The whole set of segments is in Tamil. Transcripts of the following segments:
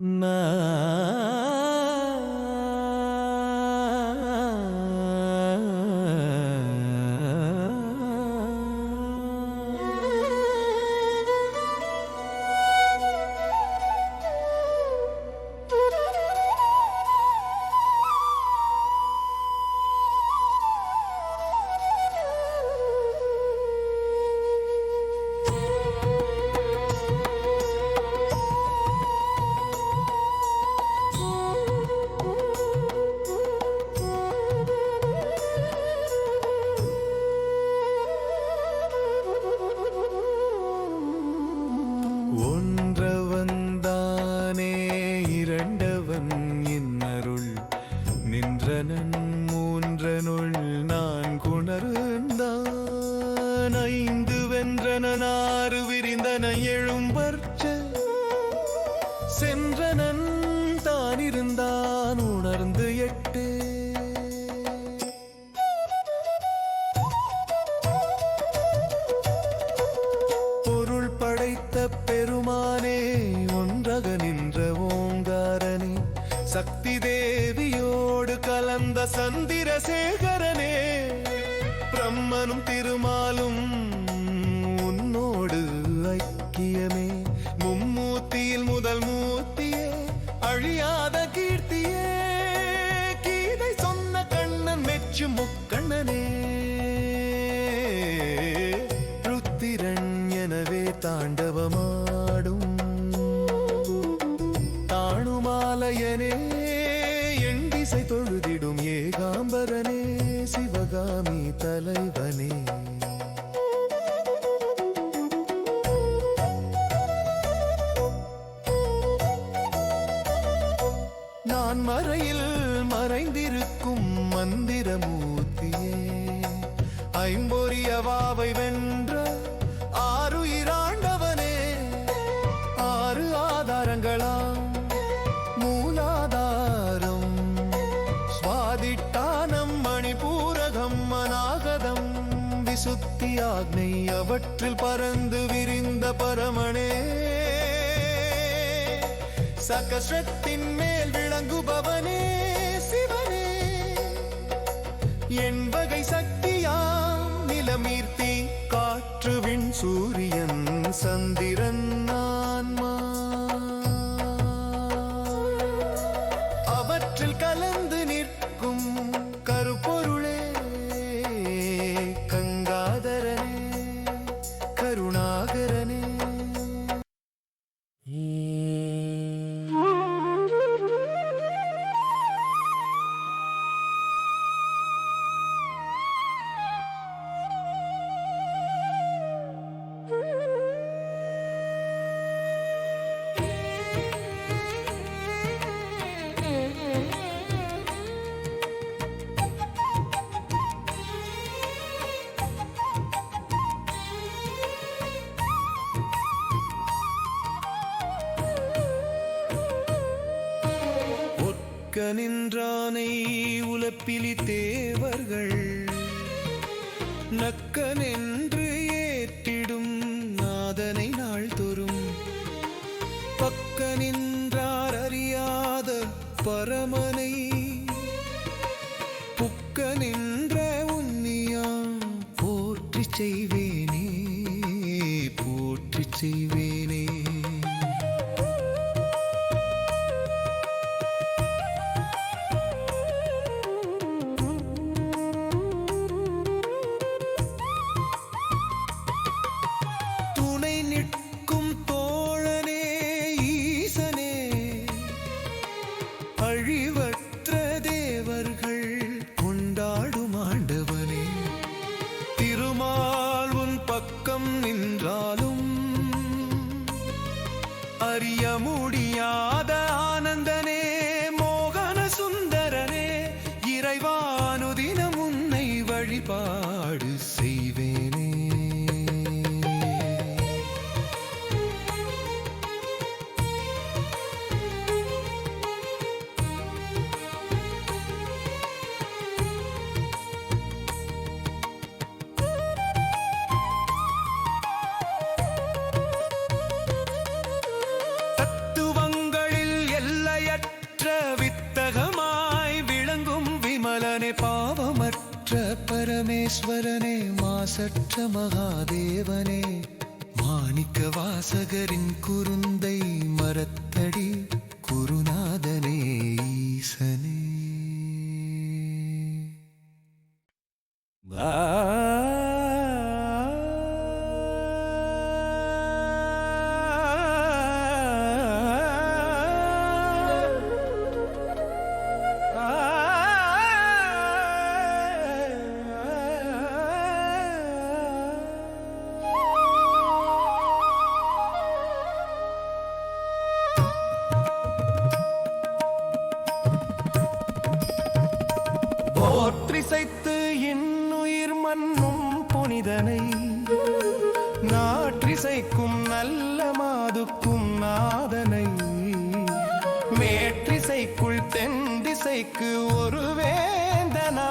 Na. ஒன்றவன்தானே இரண்டவன் இன்னருள் நின்றனன் மூன்றனுள் நான் குணர்ந்தான். ஐந்து வென்றனன் ஆறு விரிந்தன எழும்பற்ற. சென்றன சந்திரசேகரனே பிரம்மனும் திருமாலும் உன்னோடு ஐக்கியமே. மும்மூர்த்தியில் முதல் மூர்த்தியே அழியாத கீர்த்தியே. கீதை சொன்ன கண்ணன் மெச்சு முக்கண்ணனே. ருத்திரன் எனவே தாண்டவமா? நான் மறையில் மறைந்திருக்கும் மந்திரமூர்த்தியே. ஐம்பொரியவாவை வென்ற ஆறுயிராண்டவனே ஆறு ஆதாரங்களாம் மூலாதாரம். சுவாதிட்டானம் மணிபூரகம் மனாகதம் விசுத்தி ஆக்னை அவற்றில் பறந்து விரிந்த பரமனே. சகசத்தின் மேல் விளங்குபவனே சிவனே. என் வகை சக்தியாம் நிலமீர்த்தி காற்றுவின் சூரியன் சந்திரன் ஒற்க நின்றானை உலப்பிலி தேவர்கள். நக்கனென்று ஏற்றிடும் நாதனை நாள் தோறும் பக்க நின்றார் அறியாத பரமனை. புக்க நின்ற உன்னியா போற்றி செய்வேனே அழிவற்ற தேவர்கள் கொண்டாடும் ஆண்டவனே. திருமால் உன் பக்கம் நின்றாலும் அறிய முடியாத ஆனந்தனே. பரமேஸ்வரனே மாசற்ற மகாதேவனே மாணிக்க வாசகரின் குருந்தை மரத்தடி குருநா நாற்றிசைக்கும் நல்ல மாதுக்கும் நாதனை. மேற்றிசைக்குள் தென் திசைக்கு ஒரு வேந்தனா.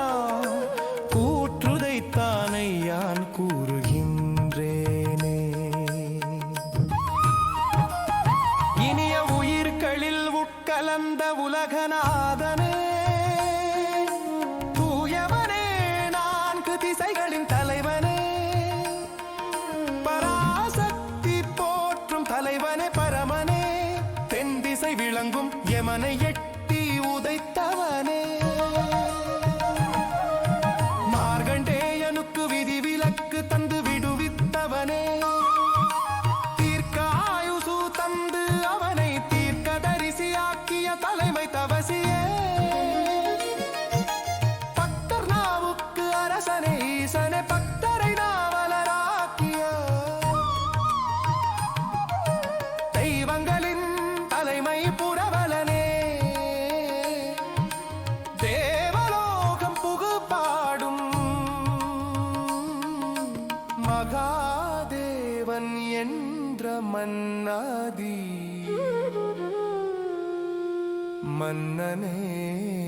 பக்தரை நாவலராக்கிய தெய்வங்களின் தலைமை புரவலனே. தேவலோகம் புகு பாடும் மகாதேவன் என்ற மன்னாதி. மன்னனே.